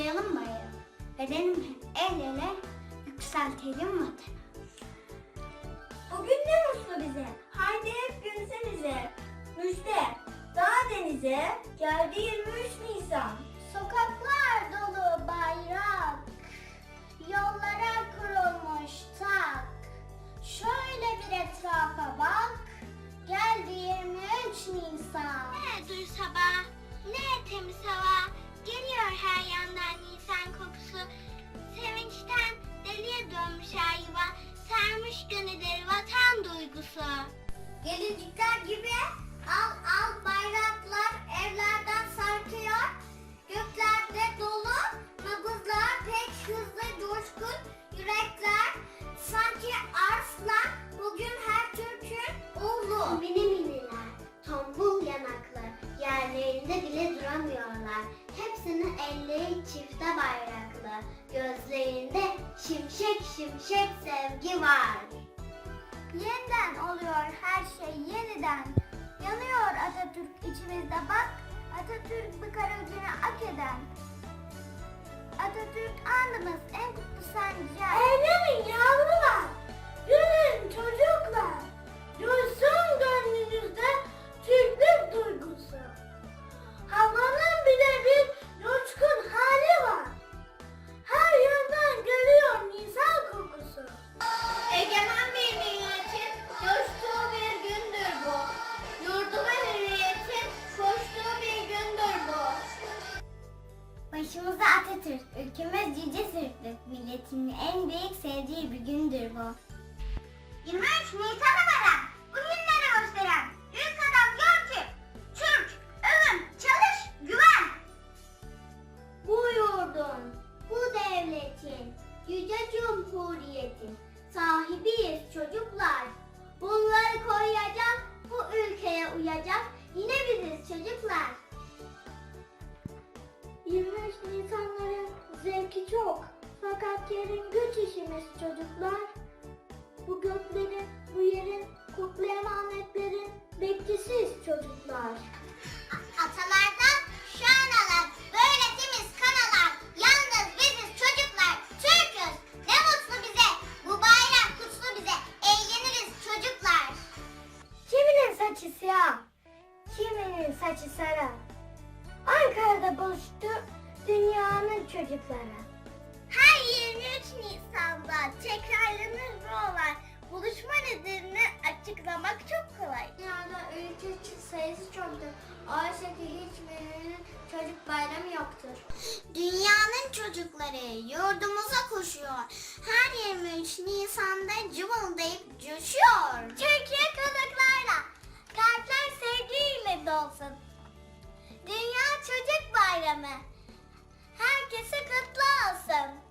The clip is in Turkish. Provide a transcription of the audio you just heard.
kutlayalım bayramı. Bedenim el ele, yükseltelim vatanı. Bugün ne mutlu bize. Haydi hep gülsenize. Müjde. Dağ denize geldi 23 Nisan. Sokaklar dolu bayrak, yollara kurulmuş tak. Şöyle bir etrafa bak, geldi 23 Nisan. Ne dur sabah, ne temiz hava, duygusu. Gelincikler gibi al al bayraklar evlerden sarkıyor. Göklerde dolu nabızlar pek hızlı coşkun yürekler. Sanki arslan bugün her Türk'ün oğlu. Mini miniler, tombul yanaklar, yerlerinde bile duramıyorlar. Hepsinin elleri çifte bayraklı, gözlerinde şimşek şimşek sevgi var. Yeniden oluyor her şey yeniden. Yanıyor Atatürk içimizde bak. Atatürk bir kara ak eden. Atatürk andımız en kutlu Atatürk, ülkemiz yüce Türklük, milletimin en büyük sevdiği bir gündür bu. 23 Nisan Haber'e bugünleri gösteren ilk adam diyor ki Türk, övün, çalış, güven. Bu yurdun, bu devletin, yüce cumhuriyetin sahibiyiz çocuklar. Bunları koruyacak, bu ülkeye uyacak yine biziz çocuklar. 23 Nisanların zevki çok. Fakat yarın güç işimiz çocuklar. Bu göklerin, bu yerin, kutlayan Ahmetlerin bekçisiyiz çocuklar. Atalardan şu analar, böyle temiz kanalar, yalnız biziz çocuklar, Türk'üz. Ne mutlu bize, bu bayrak kutlu bize, eğleniriz çocuklar. Kiminin saçı siyah, kiminin saçı sarı. Ankara'da buluştu dünyanın çocukları. Her 23 Nisan'da tekrarlanır bu olay. Buluşma nedenini açıklamak çok kolay. Dünyada ülke sayısı çoktur. Oysa ki hiçbirinin çocuk bayramı yoktur. Dünyanın çocukları yurdumuza koşuyor. Her 23 Nisan'da cıvıldayıp coşuyor. Türkiye konuklarla, kalpler sevgiyle dolsun. Dünya Çocuk Bayramı herkese kutlu olsun.